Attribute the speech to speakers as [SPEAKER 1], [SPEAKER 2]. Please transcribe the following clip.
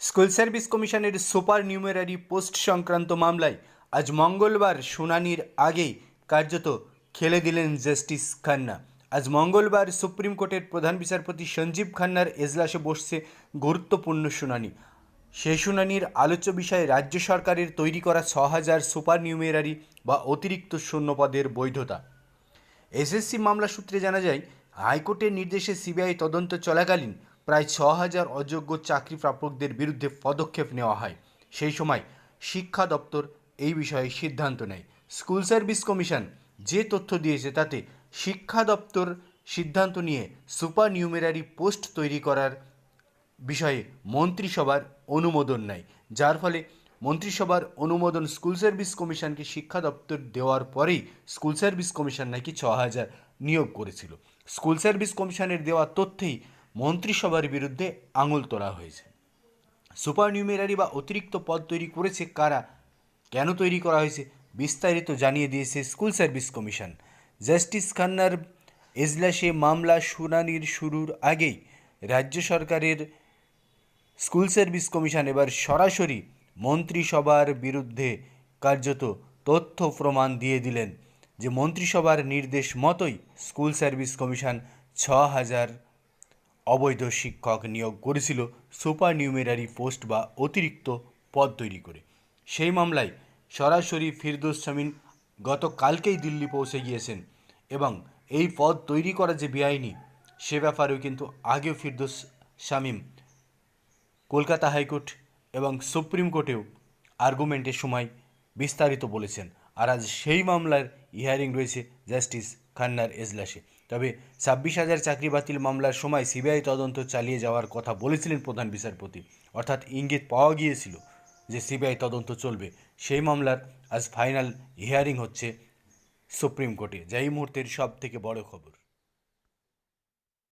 [SPEAKER 1] School service কমিশনের supernumerary post সংক্রান্ত মামলায় আজ মঙ্গলবার শুনানির আগেই কার্যত খেলে দিলেন জাস্টিস খান্না। আজ মঙ্গলবার সুপ্রিম কোর্টের প্রধান বিচারপতি সঞ্জীব খান্নার এজলাসে বসছে গুরুত্বপূর্ণ শুনানি। সেই শুনানির আলোচ্য বিষয়ে রাজ্য সরকারের তৈরি করা ছ হাজার সুপার নিউমেরারি বা অতিরিক্ত শূন্যপদের বৈধতা। এসএসসি মামলা সূত্রে জানা যায়, হাইকোর্টের নির্দেশে সিবিআই তদন্ত চলাকালীন প্রায় ছ হাজার অযোগ্য চাকরি প্রাপকদের বিরুদ্ধে পদক্ষেপ নেওয়া হয়। সেই সময় শিক্ষা দপ্তর এই বিষয়ে সিদ্ধান্ত নেয়। স্কুল সার্ভিস কমিশন যে তথ্য দিয়েছে তাতে শিক্ষা দপ্তর সিদ্ধান্ত নিয়ে সুপার নিউমেরারি পোস্ট তৈরি করার বিষয়ে মন্ত্রিসভার অনুমোদন নেয়। যার ফলে মন্ত্রিসভার অনুমোদন স্কুল সার্ভিস কমিশনকে শিক্ষা দপ্তর দেওয়ার পরেই স্কুল সার্ভিস কমিশন নাকি ছ হাজার নিয়োগ করেছিল। স্কুল সার্ভিস কমিশনের দেওয়া তথ্যেই মন্ত্রিসভার বিরুদ্ধে আঙুল তোলা হয়েছে। সুপার নিউমেরারি বা অতিরিক্ত পদ তৈরি করেছে কারা? কেন তৈরি করা হয়েছে? বিস্তারিত জানিয়ে দিয়েছে স্কুল সার্ভিস কমিশন। জাস্টিস খান্নার এজলাসে মামলা শুনানির শুরুর আগেই রাজ্য সরকারের স্কুল সার্ভিস কমিশন এবার সরাসরি মন্ত্রিসভার বিরুদ্ধে কার্যত তথ্য প্রমাণ দিয়ে দিলেন যে মন্ত্রিসভার নির্দেশ মতোই স্কুল সার্ভিস কমিশন ছ হাজার অবৈধ শিক্ষক নিয়োগ করেছিল সুপার নিউমেরারি পোস্ট বা অতিরিক্ত পদ তৈরি করে। সেই মামলায় সরাসরি ফিরদোস শামীম গতকালকেই দিল্লি পৌঁছে গিয়েছেন এবং এই পদ তৈরি করা যে বেআইনি, সে ব্যাপারেও কিন্তু আগেও ফিরদোস শামীম কলকাতা হাইকোর্ট এবং সুপ্রিম কোর্টেও আর্গুমেন্টের সময় বিস্তারিত বলেছেন। আর আজ সেই মামলার হিয়ারিং রয়েছে জাস্টিস খান্নার এজলাসে। তবে ছাব্বিশ হাজার চাকরি বাতিল মামলার সময় সিবিআই তদন্ত চালিয়ে যাওয়ার কথা বলেছিলেন প্রধান বিচারপতি। অর্থাৎ ইঙ্গিত পাওয়া গিয়েছিল যে সিবিআই তদন্ত চলবে। সেই মামলার আজ ফাইনাল হিয়ারিং হচ্ছে সুপ্রিম কোর্টে। যা এই মুহূর্তের সব থেকে বড় খবর।